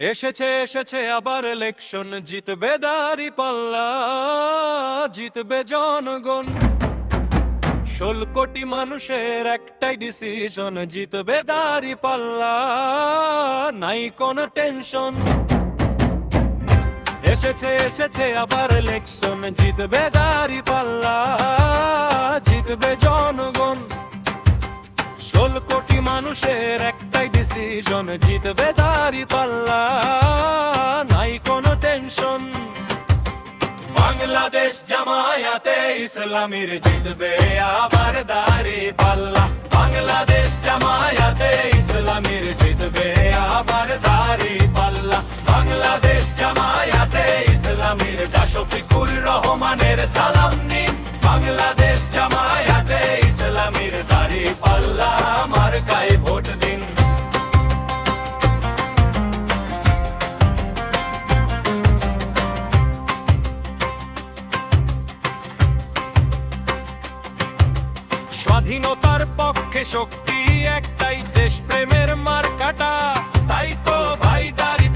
এসেছে এসেছে আবার ইলেকশন জিতবে দাঁড়ি পাল্লা জিতবে জনগণ। ষোল কোটি মানুষের একটাই ডিসিশন জিতবে দাঁড়ি পাল্লা নাই কোনো টেনশন এসেছে এসেছে আবার ইলেকশন জিতবে দাঁড়ি পাল্লা জিতবে জনগণ। ষোল কোটি মানুষের ডিসিশন জিতবে দাঁড়ি পাল্লা, নাই কোনো টেনশন বাংলাদেশ জামায়াতে ইসলামীর জিতবে আবার দাঁড়ি পাল্লা। বাংলাদেশ জামায়াতে ইসলামীর জিতবে আবার দাঁড়ি পাল্লা। বাংলাদেশ জামায়াতে ইসলামীর দাশফিকুর রহমানের সালাম নিন। বাংলাদেশ জামায়াতে পক্ষে শক্তি একটাই দেশ প্রেমের মার্কাটা। তাই তো ভাই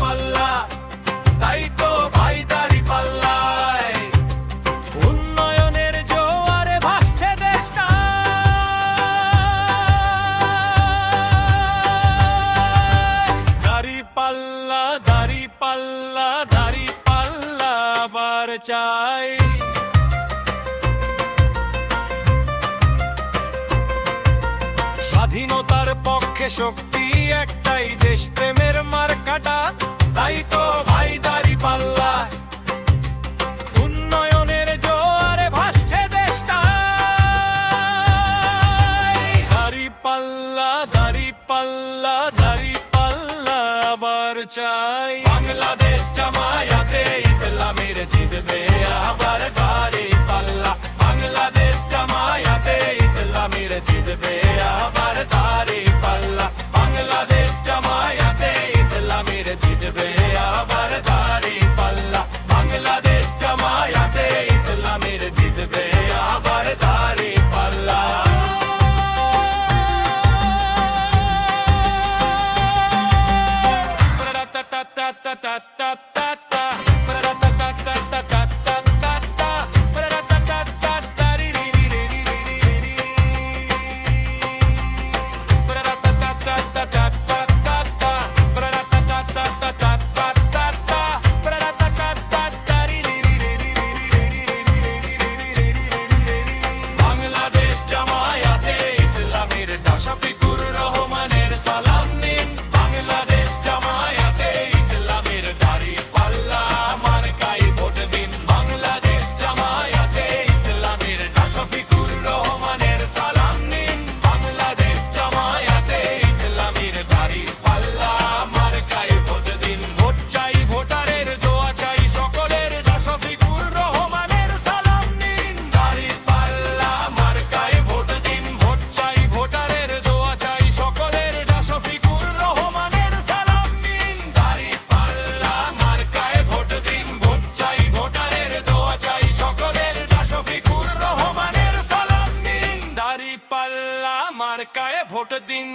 পাল্লা, তাই তো ভাই দাড়ি পাল্লায়। উন্নয়নের জোয়ারে ভাসছে দেশটা। দাড়ি পাল্লা দাড়ি পাল্লা দাড়ি পাল্লা আবার চাই। স্বাধীনতার পক্ষে শক্তি একটাই দেশ প্রেমের মার্কাটা। তাই তো ভাই দাড়ি পাল্লা উন্নয়নের জোয়ারে ভাসছে পাল্লা, দাড়ি পাল্লা দাড়ি পাল্লা আবার চাই। বাংলাদেশ জামায়াতে ইসলামের জিতবে আবার দাড়ি পাল্লা। Ta ta মার্কায় ভোট দিন।